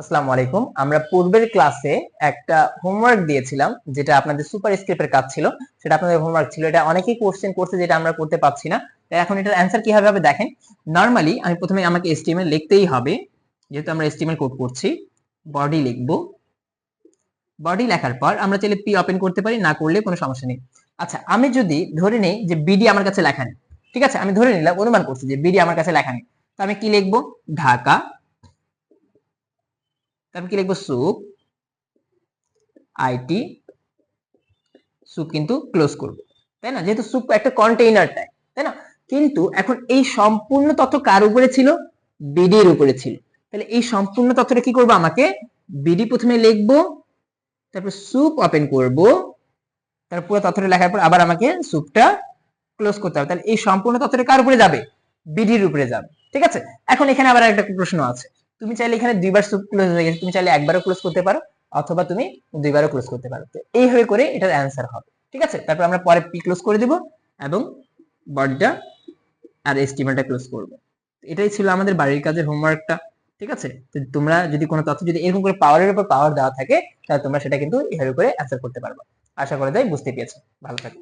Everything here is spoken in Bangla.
আসসালামু আলাইকুম। আমরা পূর্বের ক্লাসে একটা হোমওয়ার্ক দিয়েছিলাম, যেটা আপনাদের সুপার স্ক্রিপ্টের কাজ ছিল। সেটা আপনাদের হোমওয়ার্ক ছিল। এটা অনেকেই কোশ্চেন করছে যেটা আমরা করতে পারছি না। এখন এটার অ্যান্সার কীভাবে হবে দেখেন। নর্মালি আমি প্রথমে আমাকে এসটিএমএল লিখতেই হবে। যেহেতু আমরা এসটিএমএল কোড করছি বডি লিখব। বডি লেখার পর আমরা চাইলে পি ওপেন করতে পারি, না করলে কোনো সমস্যা নেই। আচ্ছা আমি যদি ধরে নেই যে বিডি আমার কাছে লেখা নেই, ঠিক আছে? আমি ধরে নিলাম, অনুমান করছি যে বিডি আমার কাছে লেখা নেই। তো আমি কি লিখব? ঢাকা তারপর কি লিখব? সুপ আইটি সুপ কিন্তু ক্লোজ করব। তাই না? যেহেতু সুপ একটা কন্টেইনার টাইপ তাই না? কিন্তু এখন এই সম্পূর্ণ তথ্য কার উপরে ছিল? বিডির উপরে ছিল। তাহলে এই সম্পূর্ণ তথ্যটা কি করব আমাকে? বিডি প্রথমে লিখব, তারপর সুপ ওপেন করব, তারপর পুরো তথ্যটা লেখার পর আবার আমাকে সুপটা ক্লোজ করতে হবে। তাহলে এই সম্পূর্ণ তথ্যটা কার উপরে যাবে? বিডির উপরে যাবে। ঠিক আছে? এখন এখানে আবার একটা প্রশ্ন আছে। তুমি চাইলে এখানে দুইবার ক্লোজ হয়ে গেছে। তুমি চাইলে একবারও ক্লোজ করতে পারো, অথবা তুমি দুইবারও ক্লোজ করতে পারো। তো এইভাবে করে এটার অ্যান্সার হবে। ঠিক আছে? তারপর আমরা পরে পি ক্লোজ করে দিব এবং বডিটা আর এস্টিমেটটা ক্লোজ করব। এটাই ছিল আমাদের বাড়ির কাজের হোমওয়ার্কটা ঠিক আছে? তো তোমরা যদি কোনো তথ্য যদি এরকম করে পাওয়ারের উপর পাওয়ার দেওয়া থাকে, তাহলে তোমরা সেটা কিন্তু এভাবে করে অ্যান্সার করতে পারবে। আশা করা যায় বুঝতে পেরেছ। ভালো থাকো।